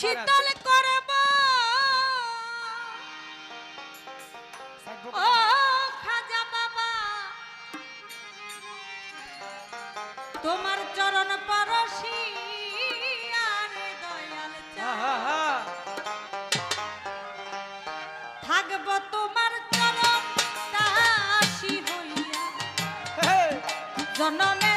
শীতল করব। ও খাজা বাবা তোমার চরণ পরশি। থাকব তোমার চরণ দাসী হইয়া। জনমে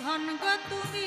ধন্য তুমি।